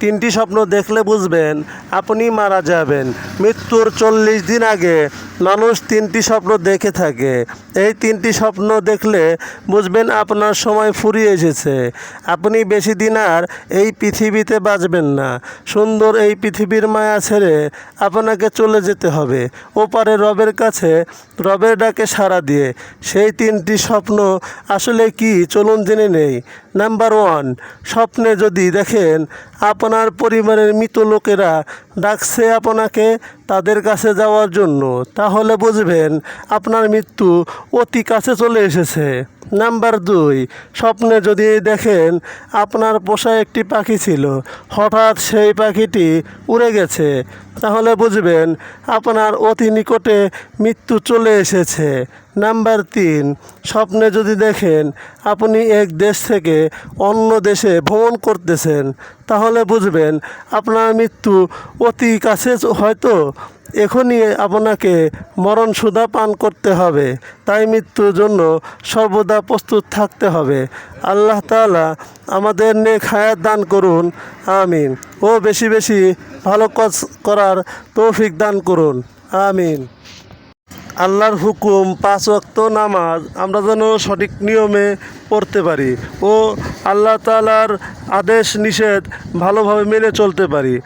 তিনটি স্বপ্ন দেখলে বুঝবেন আপনি মারা যাবেন। মৃত্যুর চল্লিশ দিন আগে মানুষ তিনটি স্বপ্ন দেখে থাকে। এই তিনটি স্বপ্ন দেখলে বুঝবেন আপনার সময় ফুরিয়ে এসেছে। আপনি বেশি দিন আর এই পৃথিবীতে বাঁচবেন না। সুন্দর এই পৃথিবীর মায়া ছেড়ে আপনাকে চলে যেতে হবে। ওপারে রবের কাছে, রবের ডাকে সাড়া দিয়ে। সেই তিনটি স্বপ্ন আসলে কি? চলুন জেনে নেই। নাম্বার ওয়ান স্বপ্নে যদি দেখেন আপনার পরিবারের মৃত লোকেরা ডাকছে আপনাকে তাদের কাছে যাওয়ার জন্য, তাহলে বুঝবেন আপনার মৃত্যু অতি কাছে চলে এসেছে। নাম্বার দুই, স্বপ্নে যদি দেখেন আপনার পোষা একটি পাখি ছিল, হঠাৎ সেই পাখিটি উড়ে গেছে, তাহলে বুঝবেন আপনার অতি নিকটে মৃত্যু চলে এসেছে। নাম্বার তিন, স্বপ্নে যদি দেখেন আপনি এক দেশ থেকে অন্য দেশে ভ্রমণ করতেছেন, তাহলে বুঝবেন আপনার মৃত্যু অতি কাছে হয়তো এখনই আপনাকে মরণ সুধা পান করতে হবে। তাই মৃত্যুর জন্য সর্বদা প্রস্তুত থাকতে হবে। আল্লাহ তাআলা আমাদের নেক হায়াত দান করুন। আমিন। ও বেশি বেশি ভালো কাজ করার তৌফিক দান করুন। আমিন। আল্লাহর হুকুম পাঁচ ওয়াক্ত নামাজ আমরা যেন সঠিক নিয়মে পড়তে পারি ও আল্লাহ তালার আদেশ নিষেধ ভালোভাবে মেনে চলতে পারি।